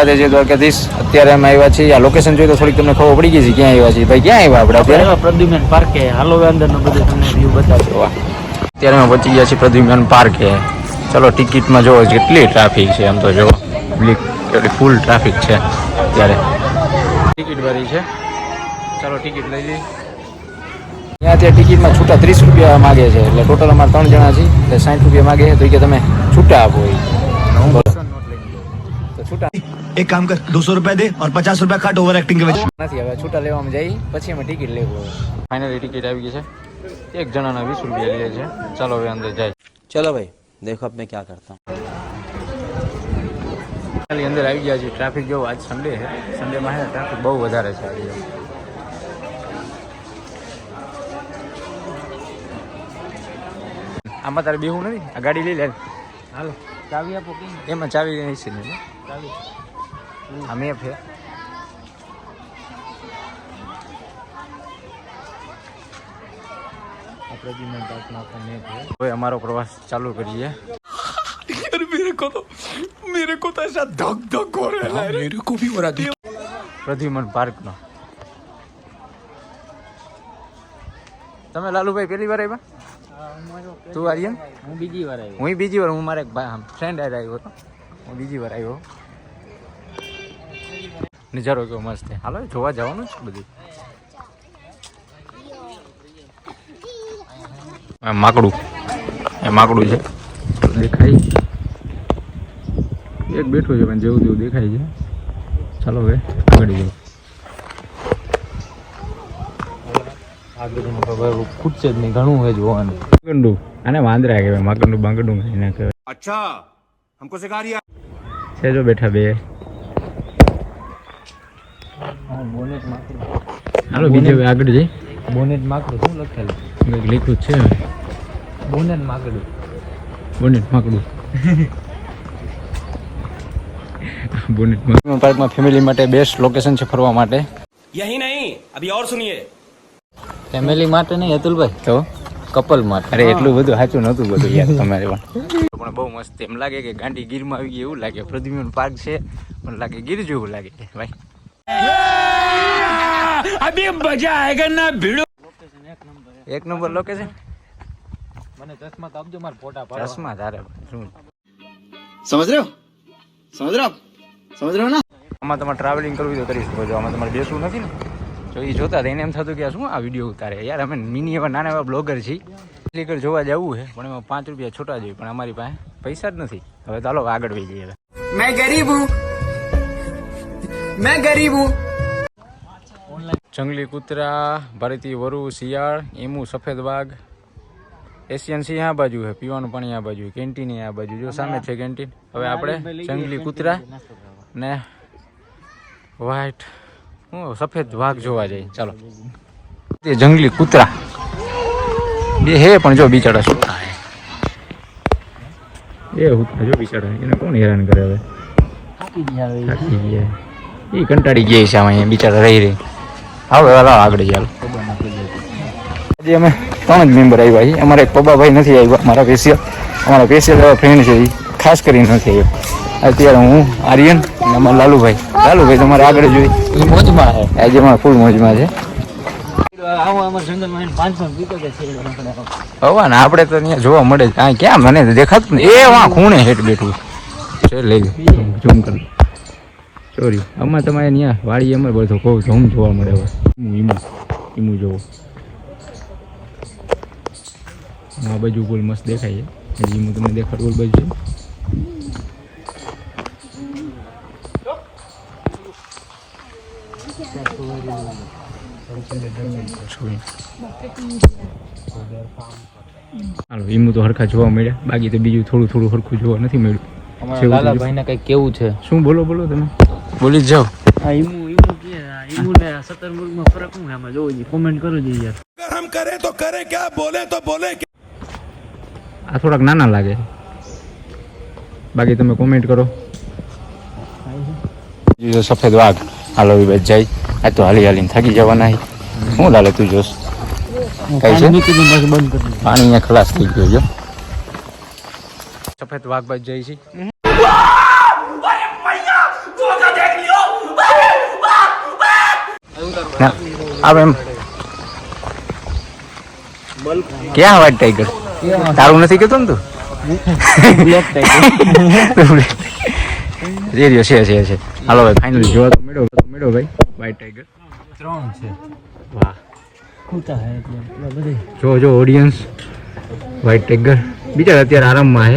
અત્યારે અમે આવ્યા છીએ. આ લોકેશન જોઈ તો થોડીક તમને ખબર પડી ગઈ છે ક્યાં આવ્યા છીએ. ભાઈ ક્યાં આવ્યા આપણે અત્યારે? પ્રદ્યુમન પાર્કે હાલો અંદરનું બધું તમને વ્યૂ બતાવજો. અત્યારે અમે પહોંચી ગયા છીએ પ્રદ્યુમન પાર્કે. ચલો ટિકિટમાં જોવો કેટલી ટ્રાફિક છે એમ તો જો કેટલી ફૂલ ટ્રાફિક છે અત્યારે. ટિકિટ ભરી છે. ચલો ટિકિટ લઈ લઈએ. ત્યાં ત્યાં ટિકિટમાં છૂટા ત્રીસ રૂપિયા માગે છે. એટલે ટોટલ અમારે ત્રણ જણા છીએ એટલે સાઠ રૂપિયા માગે છે. તો કે તમે છૂટા આપો એ છૂટા એક કામ કર દોસો રૂપિયા દે ઓર પચાસ રૂપિયા કાટ ઓવર એક્ટિંગ કે નથી હવે છૂટા લેવામાં જઈ પછી અમે ટિકિટ લેવું ફાઇનલી ટિકિટ આવી ગઈ છે એક જણાના વીસ રૂપિયા લે છે ચાલો હવે અંદર જાય ચલો ભાઈ દેખો અબ મેં ક્યાં કરતા ખાલી અંદર આવી ગયા છે ટ્રાફિક જો આજ સન્ડે છે સન્ડેમાં છે ટ્રાફિક બહુ વધારે છે આમાં તારે બેહું નથી આ ગાડી લઈ લે હાલો ચાવી આપો એમાં ચાવી નહીં છે ને ચાવી આ મેપ છે આ પ્રદ્યુમન પાર્કનો આખો મેપ છે હવે અમારો પ્રવાસ ચાલુ કરીએ अरे मेरे को तो मेरे को तो ऐसा धक धक हो रहा है मेरे को भी हो रहा है પ્રદ્યુમન પાર્કનો તમે લાલુભાઈ પહેલી વાર આવ્યા તું આર્યન હું બીજી વાર આવ્યો હું બીજી વાર હું મારા એક ફ્રેન્ડ હારે આવ્યો હતો હું બીજી વાર આવ્યો નજારો કેવો મસ્ત છે. હાલો જોવા જવાનું છે બધું. માકડું. એ માકડું છે. દેખાય એક બેઠું છે પણ જેવું જેવું દેખાય છે. ચાલો હવે આગળ જાઓ ખૂટશે જ નહીં ઘણું છે જોવાનું ગંડું આને વાંદરા કહેવાય માકડું બાંગડું કહીને બેઠા બે. હાલો બીજે આગળ જઈ. બોનેટ માકડું શું લખેલું? લીખું છે. બોનેટ માકડું. બોનેટ માકડું. બોનેટ માકડું. પાર્કમાં ફેમિલી માટે બેસ્ટ લોકેશન છે ફરવા માટે. યહી નહીં અભી ઓર સુનિયે ફેમિલી માટે નહીં અતુલભાઈ તો? કપલ માટે. અરે એટલું બધું સાચું નહોતું બધું યાર તમારે પણ. પણ બહુ મસ્ત એમ લાગે કે ગાંડી ગીરમાં આવી ગઈ એવું લાગે. પ્રદ્યુમન પાર્ક છે પણ લાગે ગીર જેવું લાગે. ભાઈ અભી મજા આયગા ના ભીડો? એક નંબર લોકેશન મને ચશ્મા તો આપજો માર ફોટા પાડો ચશ્મા તારે શું? સમજ રહ્યો? સમજ રહ્યો? સમજ રહ્યો ના? આમાં તમારે ટ્રાવેલિંગ કરવી તો કરી શકો છો. આમાં તમારે બેસવું નથી ને? તો એ જોતા એને એમ થતું કે શું આ વીડિયો ઉતારે? યાર અમે મિની એવા નાના એવા બ્લોગર છીએ. એકર જોવા જવું છે પણ એમાં પાંચ રૂપિયા છોટા જોઈએ. પણ અમારી પાસે પૈસા જ નથી. હવે ચાલો આગળ વહી જઈએ મેં ગરીબ હું. मैं गरीब हूँ જંગલી કૂતરા ભારતીય વરુ શિયાળ એમુ સફેદ વાઘ એશિયન સિંહ આ બાજુ છે પીવાનું પાણી આ બાજુ કેન્ટીન આ બાજુ જો સામે છે કેન્ટીન હવે આપણે જંગલી કૂતરા ને વ્હાઈટ હું સફેદ વાઘ જોવા જઈએ ચાલો તે જંગલી કૂતરા બે હે પણ જો બિચારા સુતા હે એ હુતા જો બિચારા એને કોણ હેરાન કરે હવે થાકી ગયા હવે. થાકી ગયા એ કંટાળી ગયા છે અહીંયા બિચારા રહી રહી. હવે હાલો આગળ ચાલો. આજે અમે ત્રણ જ મેમ્બર આવ્યા છીએ. અમારા એક પબ્બાભાઈ નથી આવ્યા મારા પેશિયલ અમારા પેશિયલ એવા ફ્રેન્ડ છે એ ખાસ કરીને નથી આવ્યો. અત્યારે હું આર્યન અને અમારા લાલુભાઈ. લાલુભાઈ તમારે આગળ જોઈ મોજમાં છે. આજે અમારે ફૂલ મોજમાં છે. હવા ને આપણે તો ત્યાં જોવા મળે ક્યાં મને દેખાતું ને એ ખૂણે હેઠ બેઠું છે. લઈ ઝૂમ કરી સોરી આમાં તમારે અહીંયા વાળી અમારે બધો કહું ઝૂમ જોવા મળે હવે ઈમું જોવો. આ બાજુ ગોલ મસ્ત દેખાય છે. હજી ઈમુ તમને દેખાડ ગોલ બાજુ છે. હાલો ઈમુ તો હરખા જોવા મળ્યા. બાકી તો બીજું થોડું થોડું હરખું જોવા નથી મળ્યું. અમારા છેવટે લાલાભાઈ ને કઈ કેવું છે? શું બોલો બોલો તમે? બોલી જાઓ. હા ઈમુ ઈમુ કે ઈમુ ને સત્તર મુર્ગમાં ફરક હું આમાં? જોવો જી કોમેન્ટ કરો જી યાર. અગર હમ કરે તો કરે ક્યા બોલે તો બોલે કે આ થોડાક નાના લાગે. બાકી તમે કોમેન્ટ કરો. જો સફેદ વાઘ હાલો વિવેક જાય. આ તો હાલી હાલીને થાકી જવાના હું લાલે તું જોશ? કઈ છે? પાણી અહીંયા ખલાસ થઈ ગયો જો સફેદ વાઘ બાજ જાય છે. ના. આવે એમ ક્યાં વ્હાઈટ ટાઈગર તારું નથી કેતો ને તું? રહ્યો છે છે છે. હાલો ભાઈ ફાઇનલી જોવા તો મેળો તો મેળો ભાઈ. વાઇટ ટાઈગર ત્રણ છે. વાહ. ખૂતા હે એટલે બધે. જો જો ઓડિયન્સ વાઇટ ટાઈગર બીજા અત્યારે આરામમાં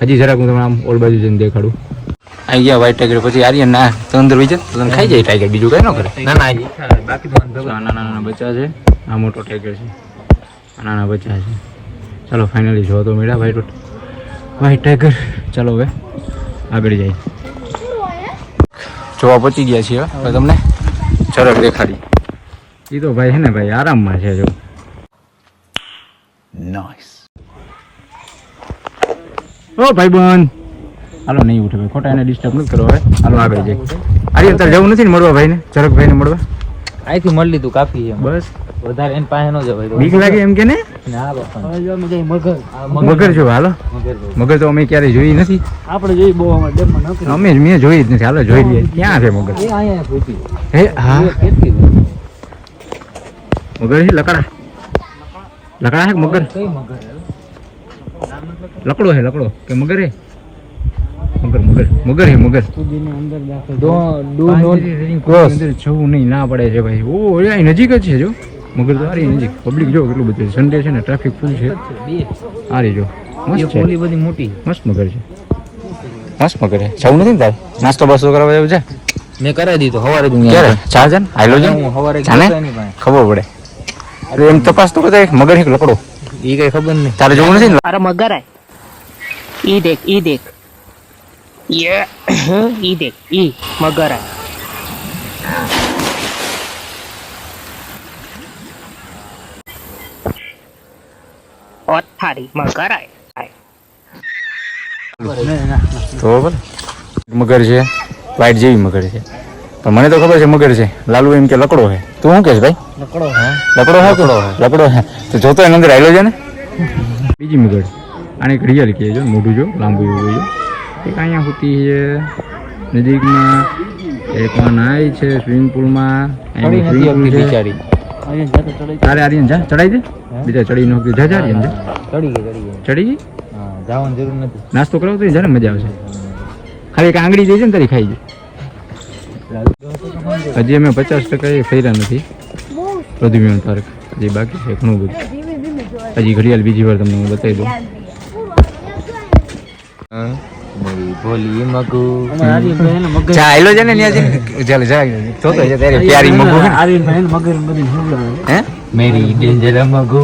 છે હજી જરાક હું તમને આમ ઓલ બાજુ જઈને દેખાડું. આવી ગયા વાઈટ ટાઈગર પછી આર્યન ના તો અંદર વહી જાય તને ખાઈ જાય ટાઈગર બીજું કઈ ન કરે? ના ના બાકી તો નાના નાના બચ્ચા છે. આ મોટો ટાઈગર છે. નાના બચ્ચા છે. ચાલો ફાઇનલી જોવા તો મેળા વ્હાઈટ વાઈટ ટાઈગર ચાલો હવે આગળ જાય જોવા પહોંચી ગયા છીએ હવે તમને ચરક દેખાડી. એ તો ભાઈ છે ને ભાઈ આરામમાં છે જો. ઓ ભાઈ બંધ હાલો નહીં ઉઠે ભાઈ. ખોટા એને ડિસ્ટર્બ નથી કરો હવે હાલો આગળ જાય આર્યન તારે જવું નથી ને મળવા ભાઈને? ચરક ભાઈને મળવા? અહીંથી મળી લીધું કાફી છે બસ. વધારે એની પાસે ન જવાય. બીક લાગે એમ કે ને? ના મગર. મગર જો હાલો. મગર તો અમે ક્યારેય જોઈ નથી. આપણે જોઈ બહુ અમારે ડેમમાં નોકરી અમે મેં જોઈ જ નથી. હાલો જોઈ લઈએ. ક્યાં છે મગર? એ અહીંયા ભૂતી હે હા. મગર છે લકડા. લકડા છે મગર? કઈ મગર? લકડો છે લકડો. કે મગર હે ના પડે છે ભાઈ. ઓ નજીક જ છે જો. મગર તો આરી નજીક. પબ્લિક જો કેટલું બધું સન્ડે છે ને ટ્રાફિક ફૂલ છે. આરી જો બધી મોટી. મસ્ત મગર છે. મસ્ત મગર છે. જવું નથી ને તારે? નાસ્તો બસો કરવા જેવું છે મેં કરાવી દીધો. સવારે જ ક્યારે? ચાર હાલો જણ? સવારે ખબર પડે. અરે એમ તપાસ તો બધા મગર એક લકડો? એ કઈ ખબર નહીં. તારે જોવું નથી ને? તારા મગર આય ઈ દેખ ઈ દેખ. ये ई देख ई मगर है और थारी मगर है તો બોલ મગર છે વાઈટ જેવી મગર છે પણ મને તો ખબર છે મગર છે લાલુ એમ કે લકડો છે તું શું કહેશ ભાઈ લકડો હે લકડો હે લકડો લકડો હે તો જોતો એની અંદર આવેલો છે ને બીજી મગર આને એક રિયલ કહે જો મોઢું જો લાંબુ એવું જો એક અહીંયા હોતી છે. નજીકમાં એક માં નાય છે સ્વિમિંગ પુલમાં. બિચારી તારે આર્યન જા ચડાઈ દે? બીજા ચડી નો જા જા આર્યન જા. ચડી ગઈ ચડી ગઈ. ચડી ગઈ? હા જવાની જરૂર નથી. નાસ્તો કરાવો તો જાને મજા આવશે. ખાલી એક આંગળી છે ને તારી ખાઈ જાય હજી અમે પચાસ ટકા એ ફેર્યા નથી. પ્રદ્યુમ્ન પાર્ક હજી બાકી છે ઘણું બધું. હજી ઘડિયાળ બીજી વાર તમને હું બતાવી દઉં. મારી બોલી મગુ ચાલો છે ને ન્યા ચાલો ચાલો તો તો છે તારે પ્યારી મગુ આર્યન ભાઈ મગર બધી હે મેરી ડેન્જર મગુ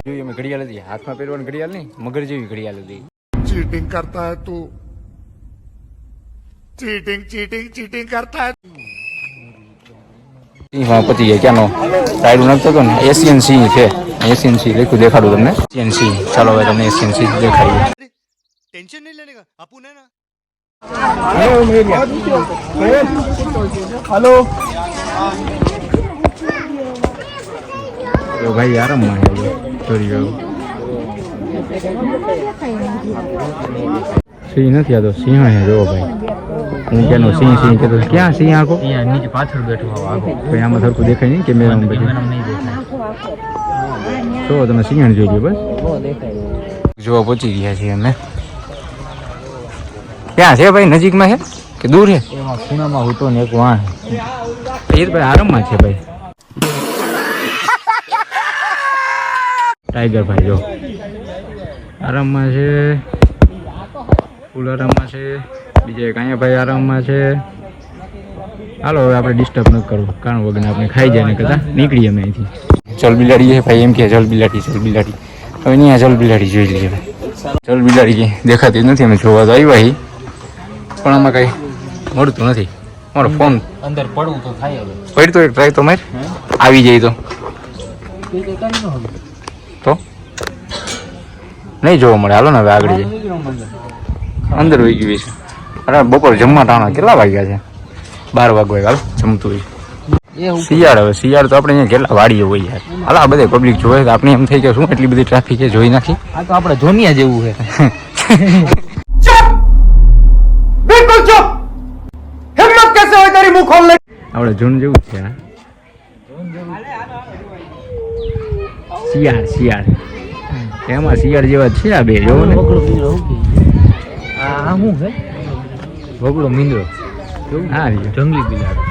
જોઈએ મે ઘડિયાળ હતી હાથમાં પહેરવાની ઘડિયાળ નહીં મગર જેવી ઘડિયાળ હતી ચીટિંગ કરતા હે તું ચીટિંગ ચીટિંગ ચીટિંગ કરતા હે સિંહમાં પતી જાય ક્યાંનો ટાયરું નાખતો હતો ને એશિયન સિંહ છે એશિયન સિંહ લખ્યું દેખાડું તમને એશિયન સિંહ ચાલો હવે તમને એશિયન સિંહ દેખાડીએ टेंशन नहीं लेने का अपन है ना તો ભાઈ આરામમાં છે જો ચોરી ગયો સિંહ નથી આ તો સિંહ છે જોવો ભાઈ હું ક્યાંનો સિંહ સિંહ કહેતો હતો. ક્યાં સિંહ આખો અહીંયા નીચે પાછળ બેઠો આવો આગો ભાઈ આમાં સરખું દેખાય નહીં કેમેરામાં પછી કેમેરામાં નહીં દેખાય જો તમે સિંહણ જોઈ લો બસ બહુ દેખાય જોવા પહોંચી ગયા છીએ અમે ક્યાં છે ભાઈ નજીકમાં છે? કે દૂર છે? એમાં ખૂણામાં હોતો ને એક વાણ એ ભાઈ આરામમાં છે ભાઈ. ટાઈગર ભાઈ જો. આરામમાં છે. ફૂલ આરામમાં છે. બીજે કાંઈ ભાઈ આરામમાં છે. હાલો હવે આપણે ડિસ્ટર્બ ન કરવું. કારણ વગર આપણે ખાઈ જાય ને કદાચ નીકળીએ અમે અહીંથી. ચલ બિલાડી છે ભાઈ એમ કે ચલ બિલાડી ચલ બિલાડી હવે અહીંયા જલ બિલાડી જોઈ લઈએ. ચલ બિલાડી દેખાતી જ નથી અમે જોવા તો આવ્યા હી પણ આમાં કઈ મળતું નથી. મારો ફોન અંદર પડવું તો થાય હવે. પડી તો એક ટ્રાય તો માર. આવી જાય તો. તો નહીં જોવા મળે. હાલો ને હવે આગળ જાય અંદર વહી ગયું છે. અરે બપોર જમવા ટાણા કેટલા વાગ્યા છે? બાર વાગવા હાલ જમતું હોય શિયાળ હવે. શિયાળ તો આપણે અહીંયા કેટલા વાડીએ હોય યાર. હાલ આ બધા પબ્લિક જોવે તો આપણે એમ થઈ ગયા શું? એટલી બધી ટ્રાફિક જોઈ નાખી. આ તો આપણે જોનિયા જેવું છે. આપણે જૂન જેવું જ છે શિયાળ શિયાળ. એમાં શિયાળ જેવા છે આ બે જોવો ને. આ આ શું છે? બગડો મીંદડો હા. જંગલી બિલાડો.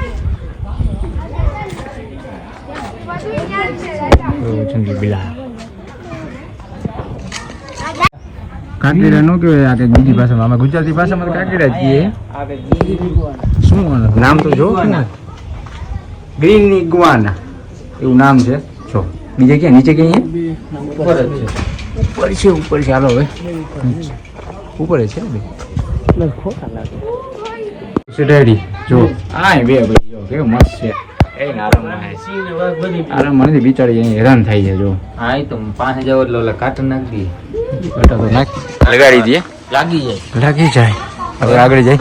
જંગલી બિલાડ. કાકીડા નો કેવાય આ કંઈક બીજી ભાષામાં. અમે ગુજરાતી ભાષામાં તો કાકીડા કહીએ. શું નામ તો જો ગ્રીન ઇગ્વાના એવું નામ છે? જો બીજે ક્યાં? નીચે ક્યાં ઉપર જ છે. ઉપર છે ઉપર છે. હાલો હવે. ઉપર છે બે. ખોટા જો. આ બે ભાઈ જો કેવું મસ્ત છે. એ આરામ મને. બિચારી હેરાન થાય છે જો. હા તો પાંચ હજાર એટલે ઓલા કાટ નાખી. લગાડી દઈએ. લાગી જાય. લાગી જાય. હવે આગળ જાય.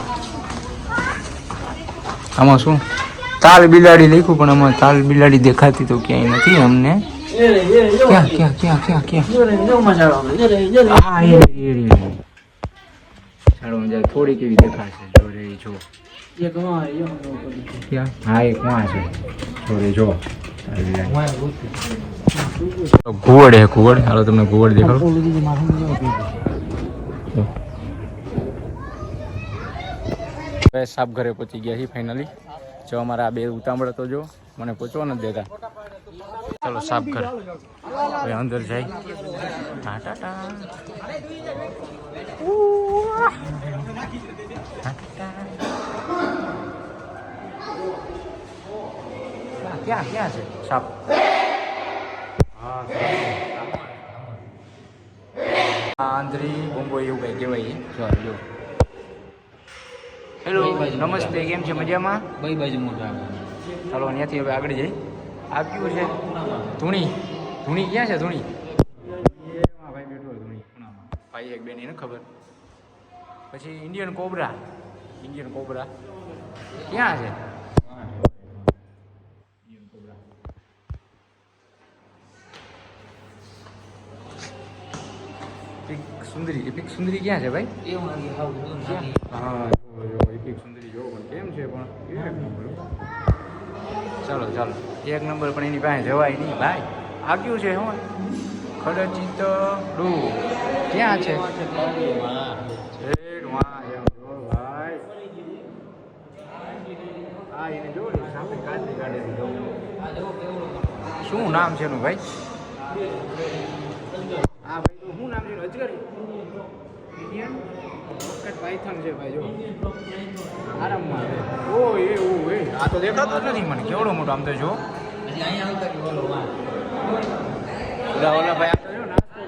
આમાં શું? તાલ બિલાડી લખ્યું, પણ આમાં તાલ બિલાડી દેખાતી તો ક્યાંય નથી અમને. ક્યાં ક્યાં ક્યાં ક્યાં ક્યાં? હા, એ. થોડી કેવી દેખાશે. જો રે હા એક માં છે. રે, જો. ઘુવડ હે, ઘુવડ. હાલો, તમને ઘુવડ દેખાડું. હવે સાપ ઘરે પહોંચી ગયા છીએ ફાઇનલી જો અમારા આ બે ઉતામળ તો જો મને પહોંચવા નથી દેતા. ચલો સાપ ઘર. હવે અંદર જાય. ટા ટા ટા. ઉઆ. ટા ટા. ક્યાં- ક્યાં ક્યાં છે? સાપ. હા, આંધળી બોમ્બો એવું કઈ કહેવાય. જો જો. હેલો નમસ્તે કેમ છે મજામાં? બઈ બાજુ મોટા ચાલો ત્યાંથી હવે આગળ જઈ આ કયું છે? ધૂણી. ધૂણી ક્યાં છે ધૂણી? ભાઈ બેઠો ધૂણી. ભાઈ એક બેન એને ખબર. પછી ઇન્ડિયન કોબરા. Indian cobra. ક્યાં છે? સુંદરી. સુંદરી ક્યાં છે ભાઈ? એ હા. જો જો એક એક સુંદરી જોવો પણ કેમ છે? પણ એક નંબર ચાલો ચાલો. એક નંબર પણ એની પાસે જવાય નહીં, ભાઈ. આગ્યું છે, હું? ખડચિત ડુ. ક્યાં છે? શું નામ છે એનું, ભાઈ? હા ભાઈ શું નામ છે? અજગર. પાયથન છે ભાઈ જો. આરામમાં ઓ એ ઓ એ આ તો દેખાતો જ નથી મને. કેવડો મોટો આમ તો જો. હજી અહીં આવતા કે બોલો ઓલા ઓલા ભાઈ આ તો જો નાસ્તો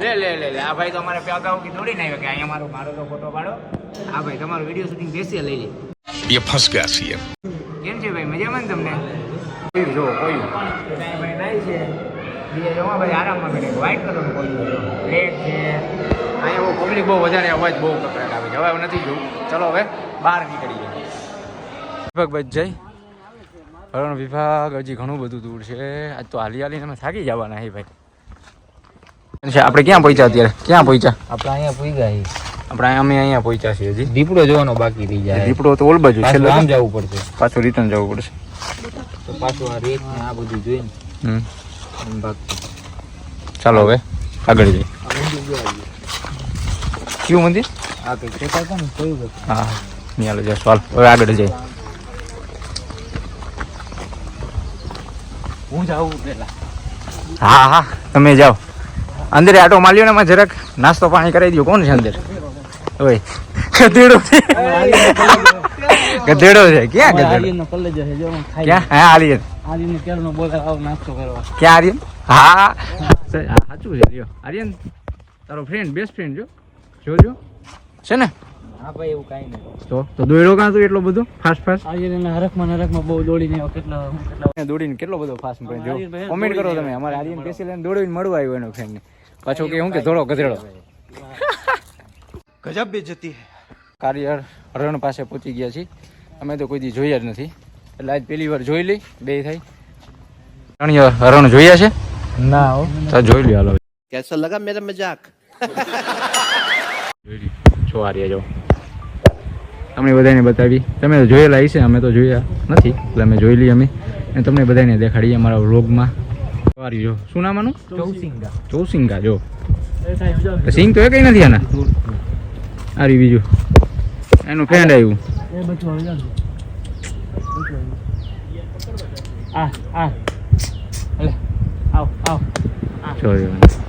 લે લે લે લે આ ભાઈ તો અમારે પ્યાગા ઉકી દોડી ને કે અહીંયા મારો મારો તો ફોટો પાડો. આ ભાઈ તમારો વીડિયો શૂટિંગ બેસી લઈ લે. એ ફસ ગયા છીએ કેમ છે ભાઈ? મજામાં ને તમને? જો કોઈ. ભાઈ નાઈ છે. બીજા જોવા ભાઈ આરામમાં બેઠે વ્હાઈટ કલરનું કોઈ બ્લેક છે. અહીંયા બહુ પબ્લિક બહુ વધારે અવાજ બહુ કકડાટ આવે છે. હવે હવે નથી જોવું ચલો હવે બહાર નીકળીએ. વિભાગ જાય. હરણ વિભાગ હજી ઘણું બધું દૂર છે. આજ તો હાલી હાલીને અમે થાકી જવાના હે ભાઈ. આપણે ક્યાં પહોંચ્યા અત્યારે? ક્યાં પહોંચ્યા? આપણે અહીંયા પહોંચ્યા આપણે અહીંયા- અમે અહીંયા પહોંચ્યા છીએ હજી. દીપડો જોવાનો બાકી રહી જાય. દીપડો તો ઓલ બાજુ છેલ્લે આમ જવું પડશે. પાછું રિટર્ન જવું પડશે. તો પાછું આ રેત ને આ બધું જોઈને હમ. ચાલો હવે આગળ જઈએ. કયું મંદિર? હા હાલ હવે આગળ જઈએ. હું જાઉં પેલા. હા હા તમે જાઓ. અંદર આટો માલ્યો ને જરાક નાસ્તો પાણી કરાવી દો કોણ છે અંદર? ઓય ગધેડો છે. ગધેડો છે. ક્યાં ગધેડો? ક્યાં? હા આવો નાસ્તો કરવા. ક્યાં આર્યન હા. સાચું છે લ્યો. આર્યન તારો ફ્રેન્ડ બેસ્ટ ફ્રેન્ડ જો. જોજો. છે ને? હા ભાઈ એવું કાઈ નહીં. તો તો દોડ્યો કાં તું એટલો બધો? Fast fast? આજે એને હરખમાં હરખમાં બહુ દોડીને કેટલો કેટલો દોડીને કેટલો બધો ફાસ્ટ પણ જો. કોમેન્ટ કરો તમે. અમારે આર્યન પેસી લઈને દોડીને મળવા આવ્યો એનો ફ્રેન્ડ પાછો કે હું કે થોડો ગધેડો. ગજબ બેજતી હે. કાર્યર રણ પાસે પહોંચી ગયા છીએ. અમે તો કોઈ દી જોયા જ નથી. એટલે આજ પેલી વાર જોઈ લઈ બે થઈ. રણ્ય હરણ જોયા છે? ના તો જોઈ લ્યો હાલો. કેસો લગા મેરા મજાક. લ્યો જો જો. તમને બધાને બતાવી. તમે તો જોયેલા હશે અમે તો જોયા નથી એટલે અમે જોઈ લઈએ અમે. અને તમને બધાને દેખાડીએ અમારા વ્લોગમાં. સવારી જો. શું નામ આનું? ચૌસિંગા ચૌસિંગા જો. એ સાહેબ જો. સિંગ તો એ કંઈ નથી આના? આરી બીજું. એનું ફ્રેન્ડ આવ્યું. આ આ. આવ આવ. જો જો. આવ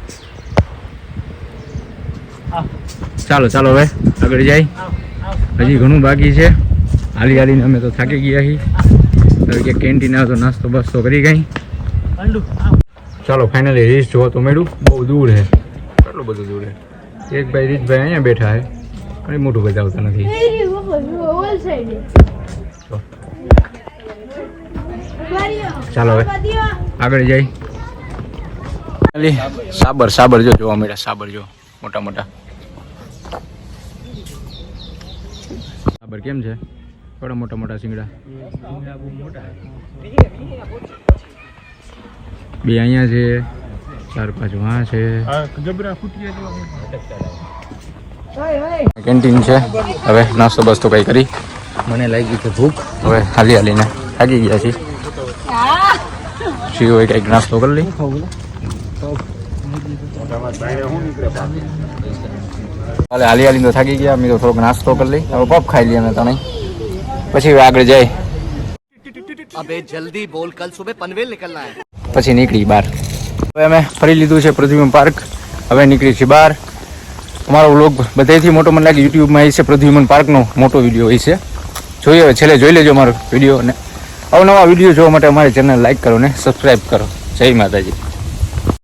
ચાલો ચાલો હવે આગળ જાય. હજી ઘણું બાકી છે. હાલી હાલીને અમે તો થાકી ગયા છીએ. કે કેન્ટીન આવતો નાસ્તો બાસ્તો કરી ગઈ ચાલો ફાઇનલી રીસ જોવા તો મળ્યું. બહુ દૂર છે. કેટલું બધું દૂર છે? એક ભાઈ રીસભાઈ અહીંયા બેઠા છે. કંઈ મોટું બતાવતા નથી. ચાલો હવે આગળ જઈ સાબર સાબર જો જોવા મળ્યા, સાબર જો. મોટા મોટા. સાબર કેમ છે? થોડા મોટા મોટા શીંગડા. બે અહીંયા છે ચાર પાંચ વાં છે. કેન્ટીન છે. હવે નાસ્તો બસ્તો કઈ કરી. મને લાગી છે ભૂખ. હવે હાલી હાલીને થાકી ગયા છીએ. શી હોય કંઈક નાસ્તો કરી લઈ હાલે હાલી હાલી તો થાકી ગયા અમે તો થોડોક નાસ્તો કરી લઈ. હવે પપ ખાઈ લઈએ અમે તણે પછી આગળ જાય અબે જલ્દી બોલ કલ સુબહ પનવેલ નીકળના હે. પછી નીકળી બહાર. હવે અમે ફરી લીધું છે પ્રદ્યુમન પાર્ક. હવે નીકળી છે બહાર. અમારો વ્લોગ બધાથી મોટો મને લાગે યુટ્યુબમાં આવી છે પ્રદ્યુમન પાર્કનો મોટો વીડિયો હોય છે. જોઈએ હવે છેલ્લે જોઈ લેજો અમારો વીડિયો અને અવનવા વીડિયો જોવા માટે અમારી ચેનલ લાઈક કરો ને સબસ્ક્રાઈબ કરો. જય માતાજી.